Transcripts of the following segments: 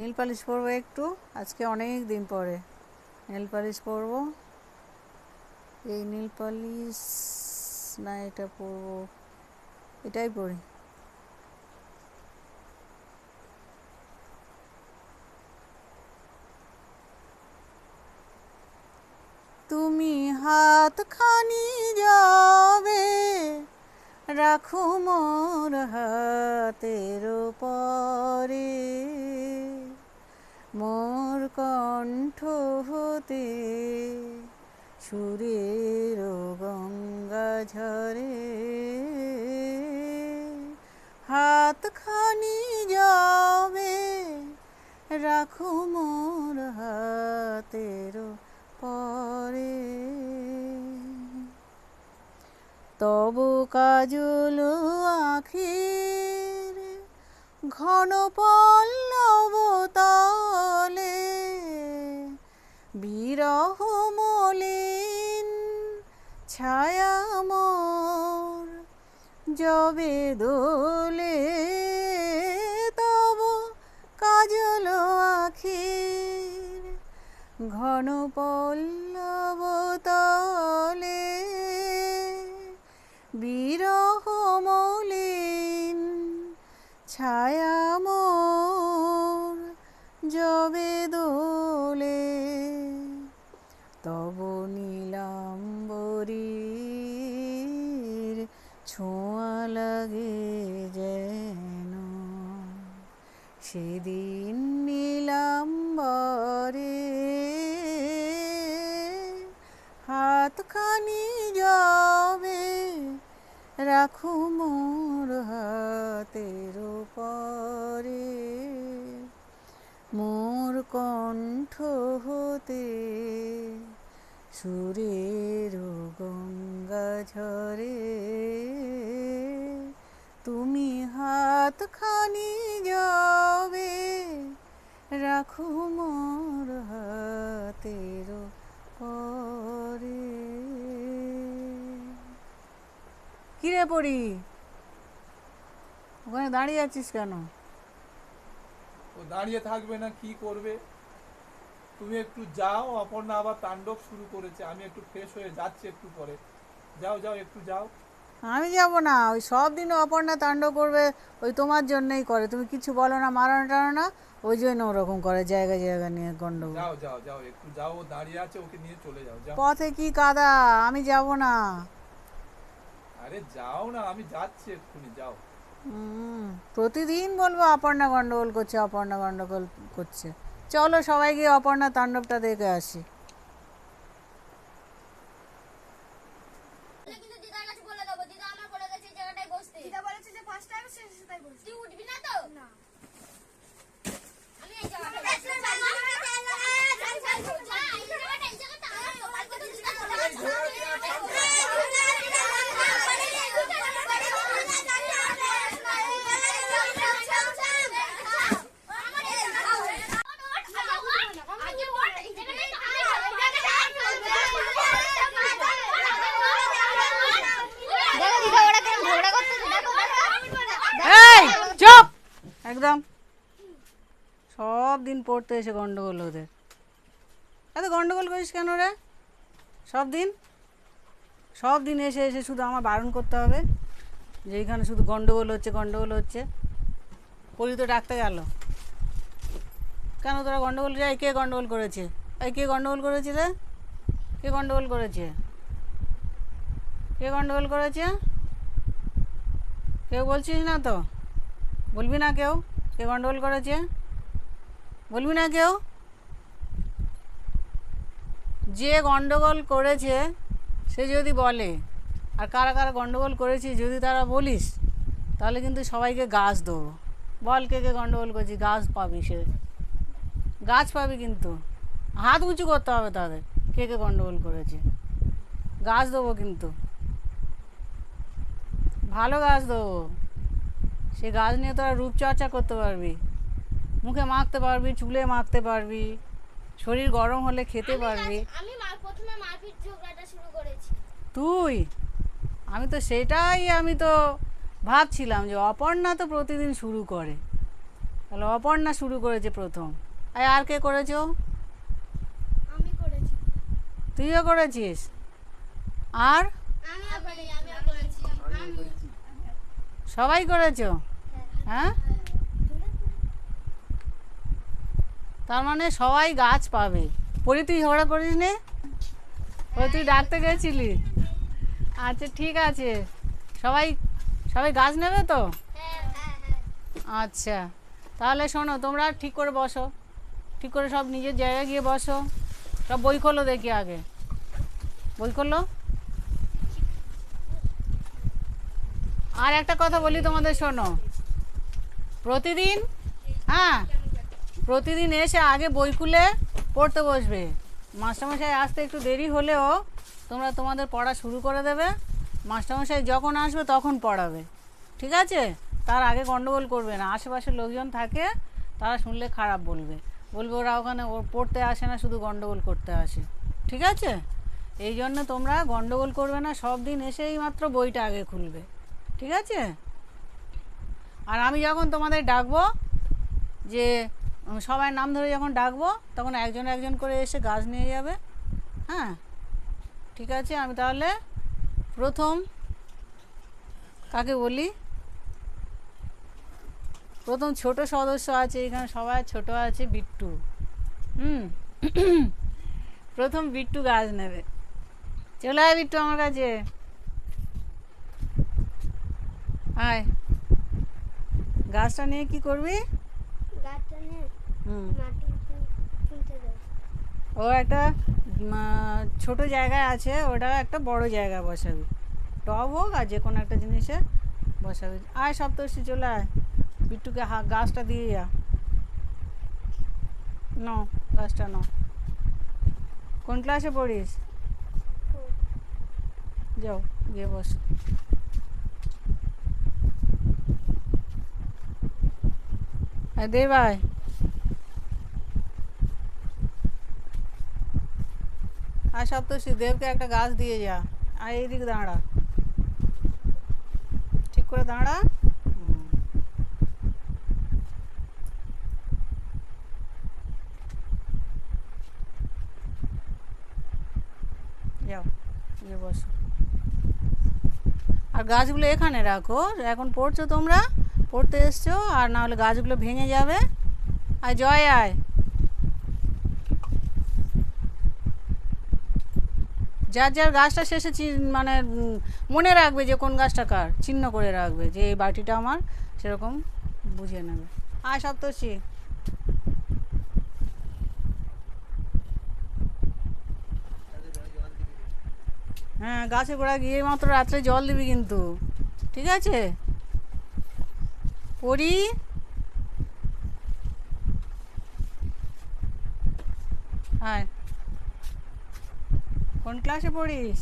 নীল polish পরবো একটু। আজকে অনেক দিন পরে নীল পালিশ পরবো এই নীল পালিশ না, এটা পরবো। এটাই পরি। তুমি হাতখানি যাবে, রাখো মোর হাতের পরে মোর কণ্ঠ হতে সুরের গঙ্গা ঝরে। হাতখানি যাবে রাখো মোর হাতের পরে। তব কাজল আখির ঘন পল্লব তলে বিরহ মলিন ছায়া মোর যবে দোলে তব কাজল আখির ঘন পল্লব তলে বিরহ মলিন ছায়া সেদিন নীলাম্বরে হাতখানি যাবে রাখো মোর হাতের পরে মোর কণ্ঠ হতে সুরের গঙ্গা ঝরে। তুমি হাতখানি যাবে, রাখো মোর হাতের পরে। কিরে পড়ি ওখানে দাঁড়িয়ে আছিস কেন? ও দাঁড়িয়ে থাকবে না, কি করবে? তুমি একটু যাও, অপর্ণা আবার তাণ্ডব শুরু করেছে, আমি একটু ফ্রেশ হয়ে যাচ্ছি একটু পরে। যাও যাও, একটু যাও। আমি যাব না ওই সব দিন অপর্ণা তাণ্ড করবে ওই তোমার জন্যই করে। তুমি কিছু বলো না মারানো টানো না ওই জন্য ওরকম করে জায়গা জায়গা নিয়ে গন্ডগোল। যাও যাও যাও একটু যাও দাঁড়িয়ে আছে ওকে নিয়ে চলে যাও যাও। পথে কি কাদা আমি যাব না। আরে যাও না আমি যাচ্ছি এক্ষুনি যাও। প্রতিদিন বলব অপর্ণা গন্ডগোল করছে অপর্ণা গন্ডগোল করছে। চলো সবাই গিয়ে অপর্ণা তাণ্ডবটা দেখে আসি বলে কিন্তু দিদার কাছে বলে দেবো দিদা আমার বলে গেছে এই জায়গাটায় বসতে দিদা বলেছে যে ফার্স্ট টাইম সে সেটাই বলছে তুই উঠবি না তো না আমি এই জায়গাটায় বসবো। যা, এই জায়গাটা, এই জায়গাটা আমার তোমার কথা দিদা বলে আগে ওঠ, এই জায়গাটায় দেখো দিদা ওরা কেমন ঝগড়া করতেছে দেখো এই চুপ একদম পড়তে এসে গন্ডগোল ওদের। এত গন্ডগোল করিস কেন রে? সব দিন? সব দিন এসে এসে শুধু আমার বারণ করতে হবে, যে এইখানে শুধু গন্ডগোল হচ্ছে গন্ডগোল হচ্ছে। পরি তো ডাকতে গেল। কেন তোরা গন্ডগোল যাই কে গন্ডগোল করেছে? এই কে গন্ডগোল করেছে রে? কে গন্ডগোল করেছে? কে গন্ডগোল করেছে? কেউ বলছিস না তো? বলবি না কেউ? কে গন্ডগোল করেছে? বলবি না কেউ? যে গন্ডগোল করেছে, সে যদি বলে, আর কারা কারা গন্ডগোল করেছি যদি তারা বলিস, তাহলে কিন্তু সবাইকে গাছ দেবো। বল কে কে গন্ডগোল করছি, গাছ পাবি সে। গাছ পাবি কিন্তু। হাত উঁচু করতে হবে তাদের, কে কে গন্ডগোল করেছে। গাছ দেবো কিন্তু। ভালো গাছ দেবো। সে গাছ নিয়ে তোরা রূপচর্চা করতে পারবি। মুখে মাখতে পারবি চুলে মাখতে পারবি শরীর গরম হলে খেতে পারবি। আমি প্রথমে মারপিট ঝগড়াটা শুরু করেছি। তুই? আমি তো সেটাই আমি তো ভাবছিলাম যে অপর্ণা তো প্রতিদিন শুরু করে। তাহলে অপর্ণা শুরু করেছে প্রথম। আর আর কে করেছ আমি করেছি। তুইও করেছিস? আর? সবাই করেছ হ্যাঁ? তার মানে সবাই গাছ পাবে। পরি তুই ঝগড়া করিস নে। তুই ডাকতে গেছিলি। আচ্ছা ঠিক আছে। সবাই সবাই গাছ নেবে তো? আচ্ছা তাহলে শোনো, তোমরা ঠিক করে বসো। ঠিক করে সব নিজের জায়গায় গিয়ে বসো। সব বই খোলো দেখি আগে। বই খোলো। আর একটা কথা বলি তোমাদের শোনো। প্রতিদিন হ্যাঁ? প্রতিদিন এসে আগে বই খুলে পড়তে বসবে। মাস্টারমশাই আসতে একটু দেরি হলেও তোমরা তোমাদের পড়া শুরু করে দেবে। মাস্টারমশাই যখন আসবে তখন পড়াবে। ঠিক আছে? তার আগে গণ্ডগোল করবে না। আশেপাশের লোকজন থাকে, তারা শুনলে খারাপ বলবে। বলবে ওরা ওখানে পড়তে আসে না, শুধু গন্ডগোল করতে আসে। ঠিক আছে? এই জন্য তোমরা গণ্ডগোল করবে না, সব দিন এসেই মাত্র বইটা আগে খুলবে। ঠিক আছে? আর আমি যখন তোমাদের ডাকবো যে সবাই নাম ধরে যখন ডাকবো, তখন একজন একজন করে এসে গাছ নিয়ে যাবে। হ্যাঁ? ঠিক আছে, আমি তাহলে প্রথম কাকে বলি? প্রথম ছোট সদস্য আছে, এখানে সবাই ছোট আছে, বিট্টু। হুম? প্রথম বিট্টু গাছ নেবে। চলে আয় বিট্টু আমার কাছে। আয়। গাছটা নিয়ে কি করবি? গাছটা নিয়ে ও একটা ছোট জায়গায় আছে ওটা একটা বড় জায়গায় বসাবি। টব হোক আর যে কোনো একটা জিনিসে বসাবি। আয় সপ্তর্ষি, চলে আয়। বিট্টুকে হা, গাছটা দিয়ে যা। ন, গাছটা ন। কোন ক্লাসে পড়িস? যাও, গিয়ে বস। দে ভাই। আর সপ্তর্ষি দেবকে একটা গাছ দিয়ে যা। আর এইদিকে দাঁড়া। ঠিক করে দাঁড়া। যাও, গিয়ে বসো। আর গাছগুলো এখানে রাখো। এখন পড়ছো তোমরা? পড়তে এসছো? আর না হলে গাছগুলো ভেঙে যাবে? আর জয় আয়। যার যার গাছটা শেষে মানে মনে রাখবে যে কোন গাছটা কার চিহ্ন করে রাখবে যে এই বাটিটা আমার, সেরকম বুঝে নেবে। আয় সপ্তর্ষি। হ্যাঁ গাছে গোড়া গিয়ে মাত্র রাত্রে জল দিবি কিন্তু। ঠিক আছে? পড়ি। আয়। কোন ক্লাসে পড়িস?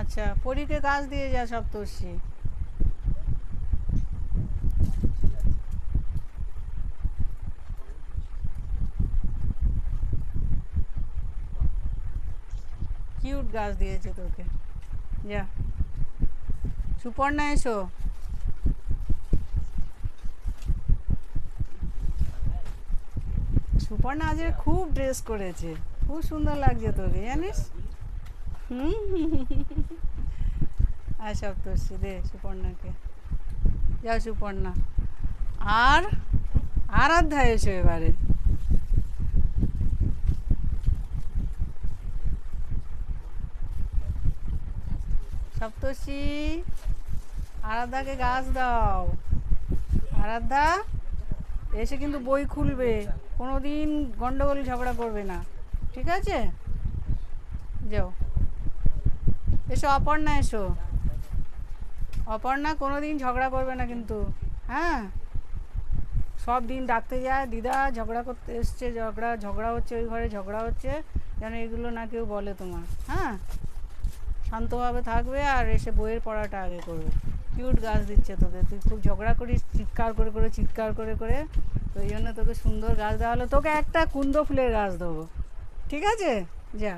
আচ্ছা পরীকে গাছ দিয়ে যা সপ্তর্ষি কিউট গাছ দিয়েছে তোকে। যা। সুপর্ণা এসো। সুপর্ণা আজ খুব ড্রেস করেছে। খুব সুন্দর লাগছে তোকে, জানিস? হুম? আর সপ্তর্ষি দে সুপর্ণাকে। যাও সুপর্ণা। আর আরাধ্যা এসো এবারে। সপ্তর্ষি আরাধ্যাকে গাছ দাও। আরাধ্যা, এসে কিন্তু বই খুলবে। কোনো দিন গন্ডগোল ঝগড়া করবে না। ঠিক আছে? যাও। এসো, অপর্ণা এসো। অপর্ণা কোনো দিন ঝগড়া করবে না কিন্তু হ্যাঁ? সব দিন ডাকতে যায়, দিদা ঝগড়া করতে এসছে, ঝগড়া ঝগড়া হচ্ছে, ওই ঘরে ঝগড়া হচ্ছে, যেন এগুলো না কেউ বলে তোমার হ্যাঁ? শান্তভাবে থাকবে আর এসে বইয়ের পড়াটা আগে করবে। কিউট গাছ দিচ্ছে তোকে তুই খুব ঝগড়া করিস, চিৎকার করে করে, চিৎকার করে করে, তো ওই জন্য তোকে সুন্দর গাছ দেওয়া হলো। তোকে একটা কুন্দ ফুলের গাছ দেবো। ঠিক আছে? যা।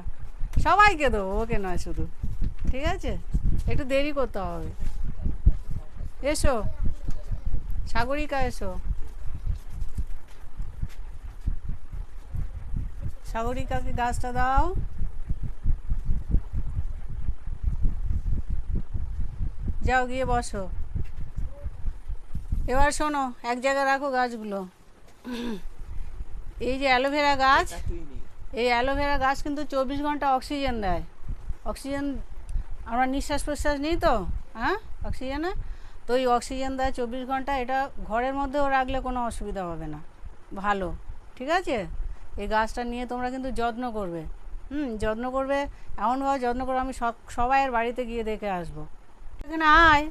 সবাইকে দেবো ওকে নয় শুধু। ঠিক আছে? একটু দেরি করতে হবে। এসো। সাগরিকা, এসো। সাগরিকাকে গাছটা দাও। যাও, গিয়ে বসো। এবার শোনো, এক জায়গায় রাখো গাছগুলো। এই যে অ্যালোভেরা গাছ এই অ্যালোভেরা গাছ কিন্তু চব্বিশ ঘণ্টা অক্সিজেন দেয়। অক্সিজেন আমরা নিঃশ্বাস প্রশ্বাস নিই তো হ্যাঁ? অক্সিজেনে? তো এই অক্সিজেন দেয় চব্বিশ ঘণ্টা, এটা ঘরের মধ্যেও রাখলে কোনো অসুবিধা হবে না। ভালো, ঠিক আছে? এই গাছটা নিয়ে তোমরা কিন্তু যত্ন করবে। হুম, যত্ন করবে এমনভাবে যত্ন করবে আমি সব, সবাইয়ের বাড়িতে গিয়ে দেখে আসব। এখানে আয়।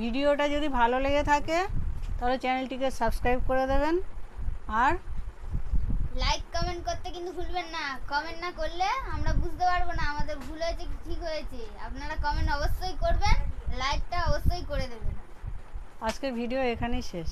ভিডিওটা যদি ভালো লেগে থাকে তাহলে চ্যানেলটিকে সাবস্ক্রাইব করে দেবেন। আর লাইক কমেন্ট করতে কিন্তু ভুলবেন না। কমেন্ট না করলে আমরা বুঝতে পারব না আমাদের ভুল হয়েছে কি ঠিক হয়েছে। আপনারা কমেন্ট অবশ্যই করবেন লাইকটা অবশ্যই করে দেবেন। আজকের ভিডিও এখানেই শেষ।